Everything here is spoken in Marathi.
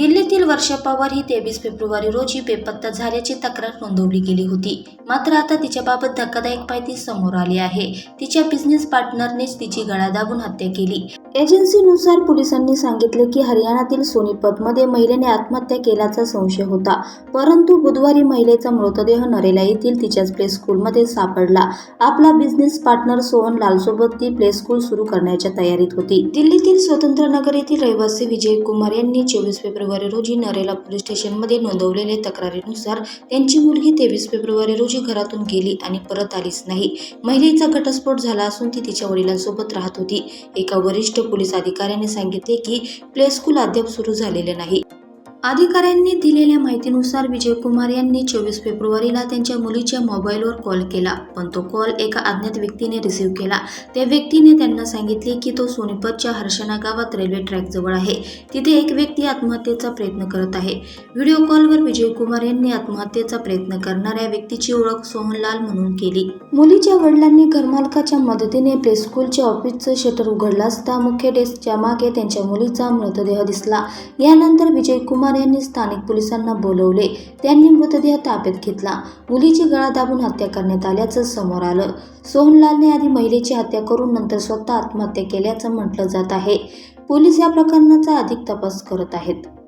दिल्लीतील वर्षा पवार ही तेवीस फेब्रुवारी रोजी बेपत्ता झाल्याची तक्रार नोंदवली गेली होती. मात्र आता तिच्याबाबत धक्कादायक माहिती समोर आली आहे. तिच्या बिझनेस पार्टनरनेच तिची गळा दाबून हत्या केली. एजन्सीनुसार पोलिसांनी सांगितले की हरियाणातील सोनीपतमध्ये महिलेने आत्महत्या केल्याचा संशय होता. परंतु बुधवारी महिलेचा मृतदेह नरेला येथील तिच्याच प्ले स्कूलमध्ये सापडला. आपला बिझनेस पार्टनर सोहन लालसोबत ती प्ले स्कूल सुरू करण्याच्या तयारीत होती. दिल्लीतील स्वतंत्र नगर येथील रहिवासी विजय कुमार यांनी चोवीस फेब्रुवारी रोजी नरेला पोलीस स्टेशनमध्ये नोंदवलेल्या तक्रारीनुसार त्यांची मुलगी तेवीस फेब्रुवारी रोजी घरातून गेली आणि परत आलीच नाही. महिलेचा घटस्फोट झाला असून ती तिच्या वडिलांसोबत राहत होती. एका वरिष्ठ पोलीस अधिकाऱ्याने सांगितले की प्ले स्कूल अद्याप सुरू झालेले नाही. अधिकाऱ्यांनी दिलेल्या माहितीनुसार विजय कुमार यांनी चोवीस फेब्रुवारीला त्यांच्या मुलीच्या मोबाईलवर कॉल केला पण तो कॉल एका अज्ञात व्यक्तीने रिसीव्ह केला. त्या व्यक्तीने त्यांना सांगितले की तो सोनीपतच्या हर्षणा गावात रेल्वे ट्रॅकजवळ आहे. तिथे एक व्यक्ती आत्महत्येचा प्रयत्न करत आहे. व्हिडिओ कॉलवर विजय कुमार यांनी आत्महत्येचा प्रयत्न करणाऱ्या व्यक्तीची ओळख सोहनलाल म्हणून केली. मुलीच्या वडिलांनी घरमालकाच्या मदतीने प्ले स्कूलच्या ऑफिसचं शटर उघडलं असता मुख्य डेस्कच्या मागे त्यांच्या मुलीचा मृतदेह दिसला. यानंतर विजय कुमार यांनी स्थानिक पोलिसांना बोलवले. त्यांनी मृतदेह ताब्यात घेतला. मुलीची गळा दाबून हत्या करण्यात आल्याचं समोर आलं. सोहनलालने आधी महिलेची हत्या करून नंतर स्वतः आत्महत्या केल्याचं म्हटलं जात आहे. पोलीस या प्रकरणाचा अधिक तपास करत आहेत.